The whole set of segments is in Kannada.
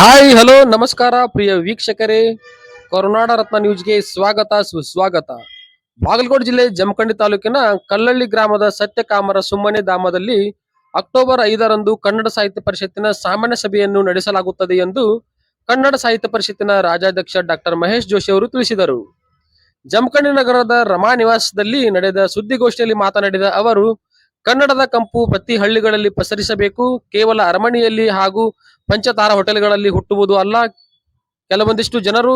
ಹಾಯ್ ಹಲೋ ನಮಸ್ಕಾರ ಪ್ರಿಯ ವೀಕ್ಷಕರೇ. ಕರುನಾಡ ರತ್ನ ನ್ಯೂಸ್ಗೆ ಸ್ವಾಗತ ಸುಸ್ವಾಗತ. ಬಾಗಲಕೋಟೆ ಜಿಲ್ಲೆ ಜಮಖಂಡಿ ತಾಲೂಕಿನ ಕಲ್ಲಳ್ಳಿ ಗ್ರಾಮದ ಸತ್ಯಕಾಮರ ಸುಮ್ಮನೆ ಧಾಮದಲ್ಲಿ ಅಕ್ಟೋಬರ್ ಐದರಂದು ಕನ್ನಡ ಸಾಹಿತ್ಯ ಪರಿಷತ್ತಿನ ಸಾಮಾನ್ಯ ಸಭೆಯನ್ನು ನಡೆಸಲಾಗುತ್ತದೆ ಎಂದು ಕನ್ನಡ ಸಾಹಿತ್ಯ ಪರಿಷತ್ತಿನ ರಾಜ್ಯಾಧ್ಯಕ್ಷ ಡಾಕ್ಟರ್ ಮಹೇಶ್ ಜೋಶಿ ಅವರು ತಿಳಿಸಿದರು. ಜಮಖಂಡಿ ನಗರದ ರಮಾ ನಿವಾಸದಲ್ಲಿ ನಡೆದ ಸುದ್ದಿಗೋಷ್ಠಿಯಲ್ಲಿ ಮಾತನಾಡಿದ ಅವರು, ಕನ್ನಡದ ಕಂಪು ಪ್ರತಿ ಹಳ್ಳಿಗಳಲ್ಲಿ ಪಸರಿಸಬೇಕು, ಕೇವಲ ಅರಮನೆಯಲ್ಲಿ ಹಾಗೂ ಪಂಚತಾರ ಹೋಟೆಲ್ಗಳಲ್ಲಿ ಹುಟ್ಟುವುದು ಅಲ್ಲ. ಕೆಲವೊಂದಿಷ್ಟು ಜನರು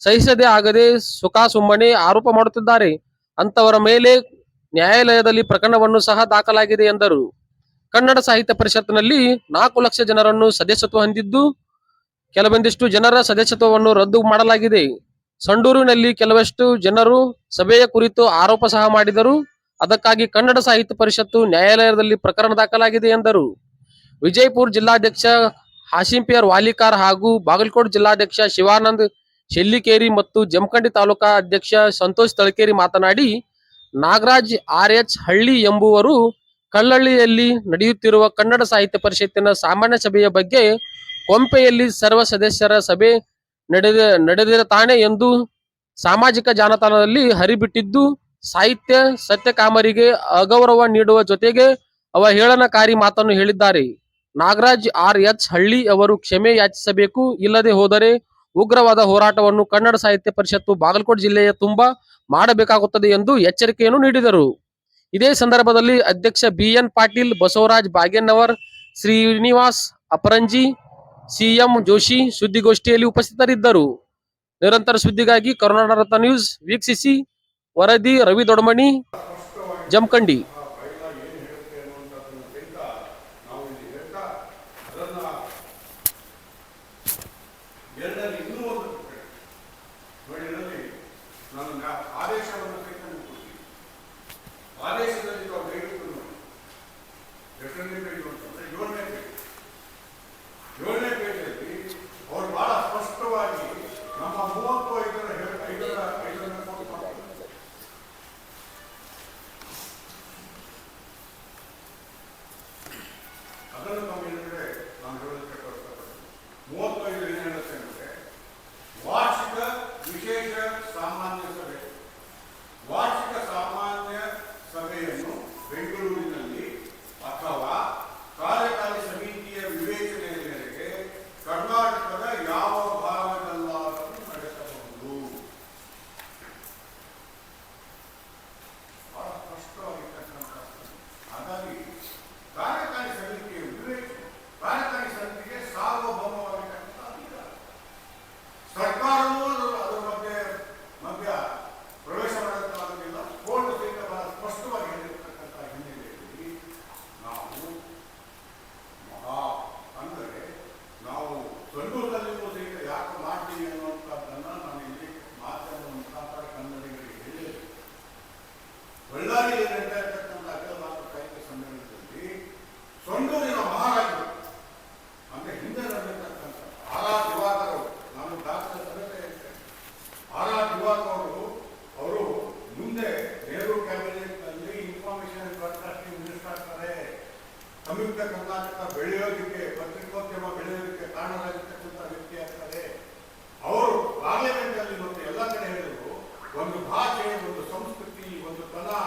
ಸಹಿಸದೆ ಆಗದೆ ಸುಖ ಸುಮ್ಮನೆ ಆರೋಪ ಮಾಡುತ್ತಿದ್ದಾರೆ. ಅಂತವರ ಮೇಲೆ ನ್ಯಾಯಾಲಯದಲ್ಲಿ ಪ್ರಕರಣವನ್ನು ಸಹ ದಾಖಲಾಗಿದೆ ಎಂದರು. ಕನ್ನಡ ಸಾಹಿತ್ಯ ಪರಿಷತ್ನಲ್ಲಿ ನಾಲ್ಕು ಲಕ್ಷ ಜನರನ್ನು ಸದಸ್ಯತ್ವ ಹೊಂದಿದ್ದು, ಕೆಲವೊಂದಿಷ್ಟು ಜನರ ಸದಸ್ಯತ್ವವನ್ನು ರದ್ದು ಮಾಡಲಾಗಿದೆ. ಸಂಡೂರಿನಲ್ಲಿ ಕೆಲವಷ್ಟು ಜನರು ಸಭೆಯ ಕುರಿತು ಆರೋಪ ಸಹ ಮಾಡಿದರು. ಅದಕ್ಕಾಗಿ ಕನ್ನಡ ಸಾಹಿತ್ಯ ಪರಿಷತ್ತು ನ್ಯಾಯಾಲಯದಲ್ಲಿ ಪ್ರಕರಣ ದಾಖಲಾಗಿದೆ ಎಂದರು. ವಿಜಯಪುರ ಜಿಲ್ಲಾಧ್ಯಕ್ಷ ಹಾಶಿಂಪಿಯರ್ ವಾಲಿಕಾರ್ ಹಾಗೂ ಬಾಗಲಕೋಟೆ ಜಿಲ್ಲಾಧ್ಯಕ್ಷ ಶಿವಾನಂದ್ ಶೆಲ್ಲಿಕೇರಿ ಮತ್ತು ಜಮಖಂಡಿ ತಾಲೂಕಾ ಅಧ್ಯಕ್ಷ ಸಂತೋಷ್ ತಳಕೇರಿ ಮಾತನಾಡಿ, ನಾಗರಾಜ್ ಆರ್ ಎಚ್ ಹಳ್ಳಿ ಎಂಬುವರು ಕಲ್ಲಳ್ಳಿಯಲ್ಲಿ ನಡೆಯುತ್ತಿರುವ ಕನ್ನಡ ಸಾಹಿತ್ಯ ಪರಿಷತ್ತಿನ ಸಾಮಾನ್ಯ ಸಭೆಯ ಬಗ್ಗೆ ಕೊಂಪೆಯಲ್ಲಿ ಸರ್ವ ಸದಸ್ಯರ ಸಭೆ ನಡೆದ ನಡೆದಿರತಾನೆ ಎಂದು ಸಾಮಾಜಿಕ ಜಾಲತಾಣದಲ್ಲಿ ಹರಿಬಿಟ್ಟಿದ್ದು, ಸಾಹಿತ್ಯ ಸತ್ಯಕಾಮರಿಗೆ ಅಗೌರವ ನೀಡುವ ಜೊತೆಗೆ ಅವಹೇಳನಕಾರಿ ಮಾತನ್ನು ಹೇಳಿದ್ದಾರೆ. ನಾಗರಾಜ್ ಆರ್ ಎಚ್ ಹಳ್ಳಿ ಅವರು ಕ್ಷಮೆ ಯಾಚಿಸಬೇಕು, ಇಲ್ಲದೆ ಹೋದರೆ ಉಗ್ರವಾದ ಹೋರಾಟವನ್ನು ಕನ್ನಡ ಸಾಹಿತ್ಯ ಪರಿಷತ್ತು ಬಾಗಲಕೋಟೆ ಜಿಲ್ಲೆಯ ತುಂಬಾ ಮಾಡಬೇಕಾಗುತ್ತದೆ ಎಂದು ಎಚ್ಚರಿಕೆಯನ್ನು ನೀಡಿದರು. ಇದೇ ಸಂದರ್ಭದಲ್ಲಿ ಅಧ್ಯಕ್ಷ B N Patil, Basavaraj Bagenavar, Srinivas Aparanji, C M Joshi ಸುದ್ದಿಗೋಷ್ಠಿಯಲ್ಲಿ ಉಪಸ್ಥಿತರಿದ್ದರು. ನಿರಂತರ ಸುದ್ದಿಗಾಗಿ ಕರುನಾಡ ರತ್ನ ನ್ಯೂಸ್, ವೀಕ್ಷಿಸಿ ವರದಿ ರವಿ ದೊಡಮಣಿ ಜಮಖಂಡಿ. ನೆಹರು ಕ್ಯಾಬಿನೆಟ್ನಲ್ಲಿ ಇನ್ಫಾರ್ಮೇಶನ್ ಬ್ರಾಡ್ಕಾಸ್ಟಿಂಗ್ ಮಿನಿಸ್ಟರ್ ಆಗ್ತಾರೆ ಸಂಯುಕ್ತ ಕರ್ನಾಟಕ ಬೆಳೆಯೋದಕ್ಕೆ, ಪತ್ರಿಕೋದ್ಯಮ ಬೆಳೆಯೋದಕ್ಕೆ ಕಾರಣರಾಗಿರ್ತಕ್ಕಂಥ ವ್ಯಕ್ತಿ ಆಗ್ತಾರೆ. ಅವರು ಪಾರ್ಲಿಮೆಂಟಲ್ಲಿ ಮತ್ತು ಎಲ್ಲ ಕಡೆ ಹೇಳಿದ್ರು, ಒಂದು ಭಾಷೆ, ಒಂದು ಸಂಸ್ಕೃತಿ, ಒಂದು ಕಲಾ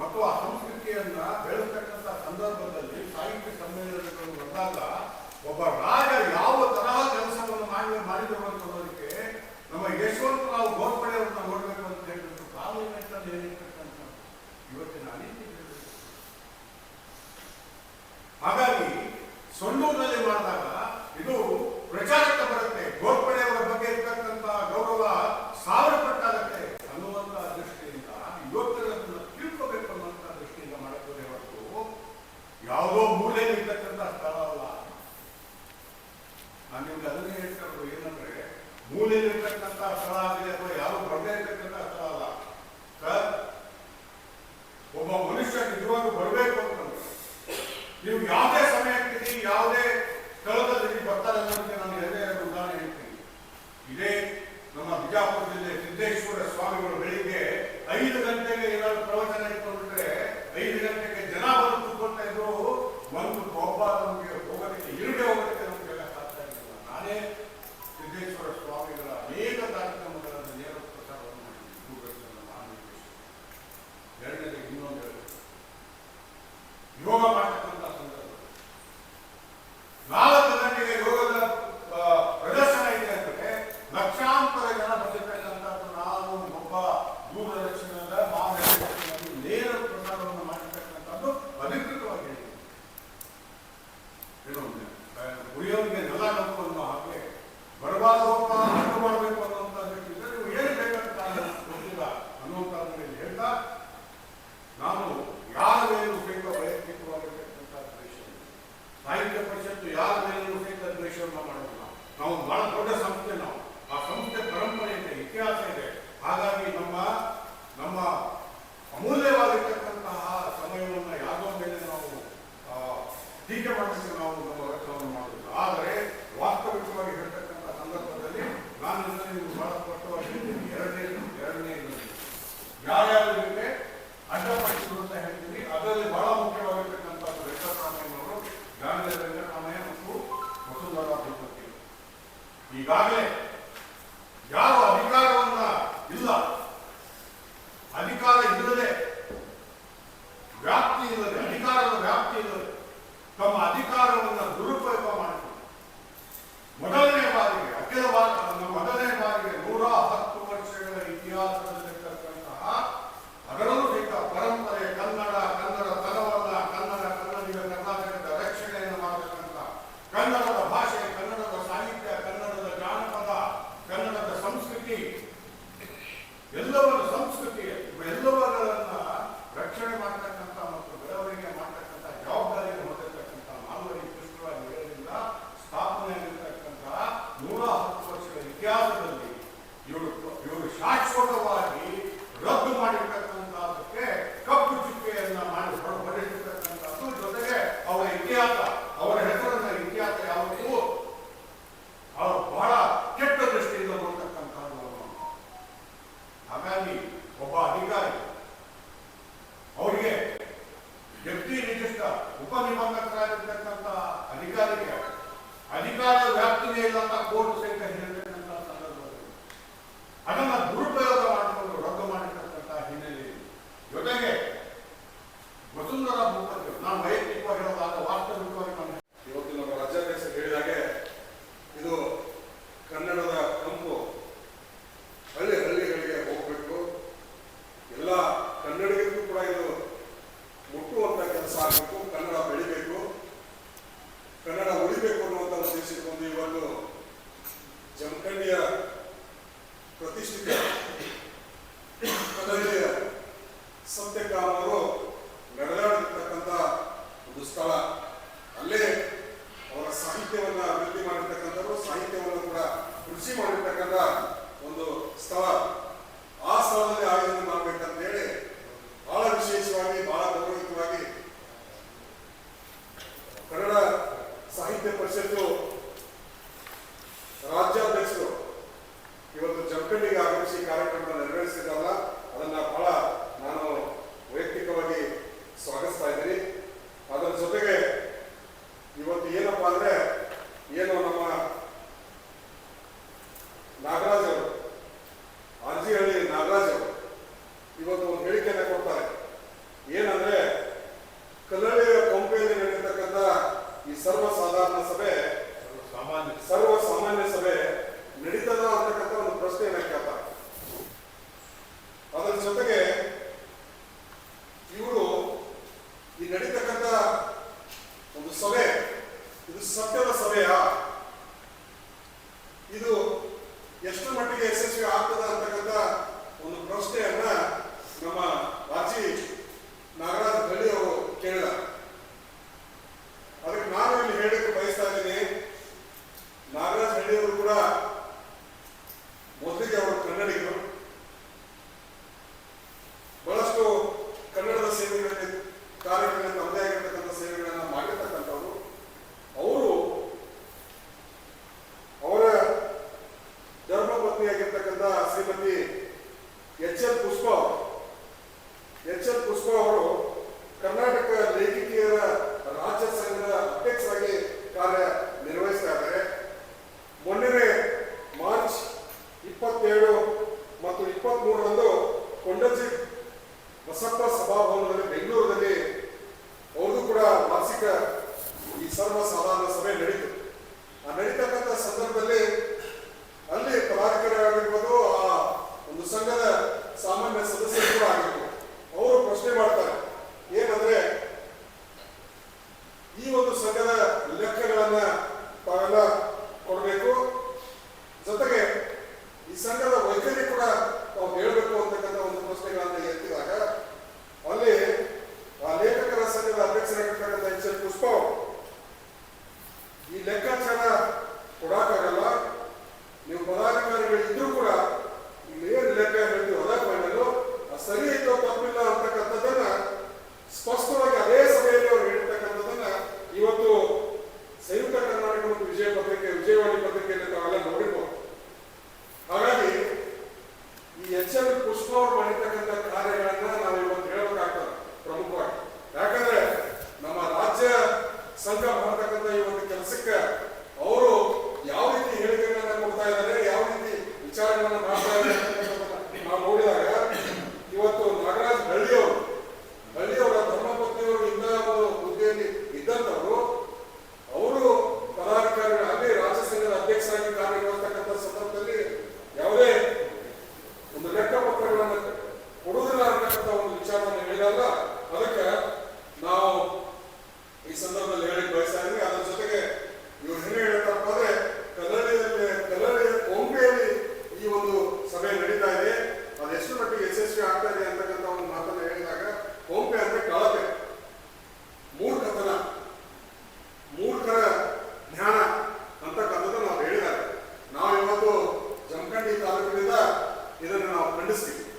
ಮತ್ತು ಆ ಸಂಸ್ಕೃತಿಯನ್ನ ಬೆಳೆಸ್ತಕ್ಕಂಥ ಸಂದರ್ಭದಲ್ಲಿ ಸಾಹಿತ್ಯ ಸಮ್ಮೇಳನಗಳು ಬಂದಾಗ ಒಬ್ಬ ರಾಜ ಯಾವ ತರಹ ಕೆಲಸವನ್ನು ಮಾಡಿ ಮಾಡಿದರು ಅಂತ ನಮ್ಮ ಯಶವಂತರಾವ್ ಗೋರ್ಪಡೆ ಅವ್ರನ್ನ ನೋಡ್ಬೇಕು ಅಂತ ಹೇಳಿದ್ರು. ಪಾರ್ಲಿಮೆಂಟ್ ಅಲ್ಲಿ ಹಾಗಾಗಿ ಸೊಂಡೂರಿನಲ್ಲಿ ಮಾಡಿದಾಗ ಇದು ಪ್ರಚಾರಕ್ಕೆ ಬರುತ್ತೆ. ಗೋರ್ಪಡೆ ಬಗ್ಗೆ ಇರ್ತಕ್ಕಂಥ ಗೌರವ ಸಾವಿರ ಪಟ್ಟಾಗುತ್ತೆ. ಅನ್ನುವಂಥ ದೃಷ್ಟಿಯಿಂದ ಯುವಕರನ್ನು ತಿಳ್ಕೋಬೇಕು ಅನ್ನುವಂಥ ದೃಷ್ಟಿಯಿಂದ ಮಾಡುತ್ತದೆ ಹೊರತು ಯಾವುದೋ ಮೂಲೆಯಲ್ಲಿ ಇರ್ತಕ್ಕಂಥ ಸ್ಥಳ ಅಲ್ಲ. ನಾನು ನಿಮ್ಗೆ ಅದನ್ನೇ ಹೇಳ್ತಾ ಏನಂದ್ರೆ, ಮೂಲೆಯಲ್ಲಿ ಇರ್ತಕ್ಕಂಥ ಸ್ಥಳ ಆಗಿದೆ ಅಥವಾ ಯಾರು ಬರದೇ ಇರ್ತಕ್ಕಂಥ ಒಬ್ಬ ಮನುಷ್ಯ ನಿಜವಾಗ್ಲೂ ಬರಬೇಕು ಅಂತ. ನೀವು ಯಾವುದೇ ಸಮಯಕ್ಕೆ ಯಾವುದೇ ಸಂತೆಕಾಮರು ನಡೆದಾಡಿರ್ತಕ್ಕಂಥ ಒಂದು ಸ್ಥಳ. ಅಲ್ಲೇ ಅವರ ಸಾಹಿತ್ಯವನ್ನು ಅಭಿವೃದ್ಧಿ ಮಾಡಿರ್ತಕ್ಕಂಥವ್ರು, ಸಾಹಿತ್ಯವನ್ನು ಕೂಡ ಕೃಷಿ ಮಾಡಿರ್ತಕ್ಕಂಥ ಒಂದು ಸ್ಥಳ. ಆ ಸ್ಥಳದಲ್ಲಿ ಆಯೋಜನೆ ಮಾಡಬೇಕಂತ ಹೇಳಿ ಬಹಳ ವಿಶೇಷವಾಗಿ, ಬಹಳ ಗೌರವಯುತವಾಗಿ ಕನ್ನಡ ಸಾಹಿತ್ಯ ಪರಿಷತ್ತು याच्यात पुष्कळ understood.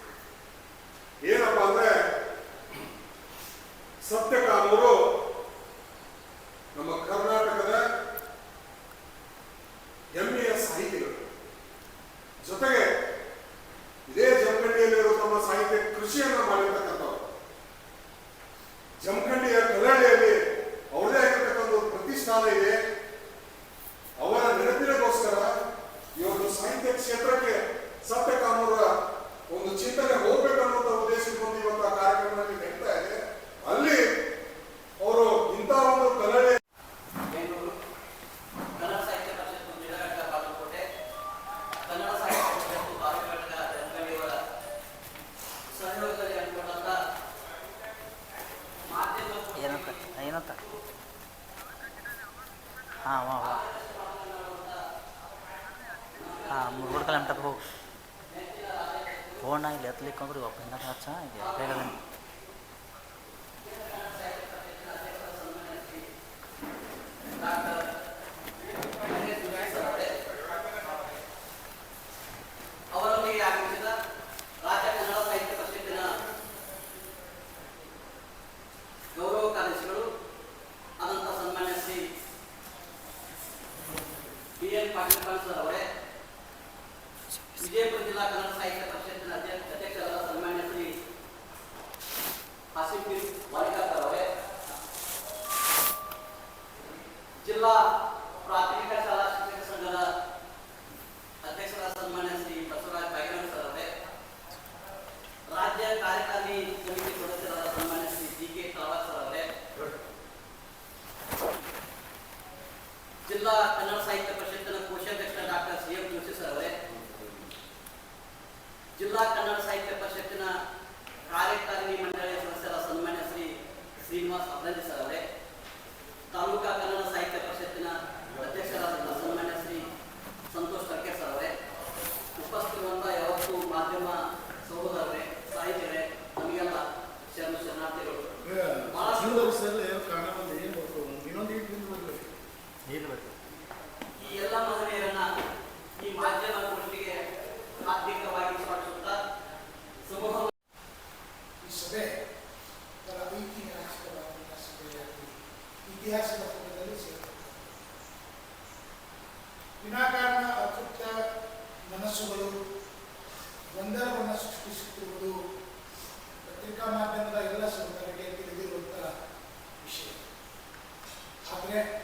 Okay.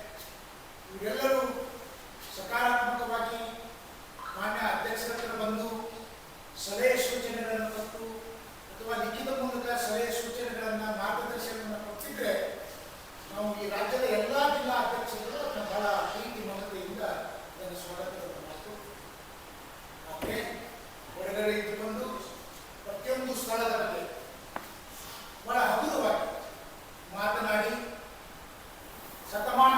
శతమానం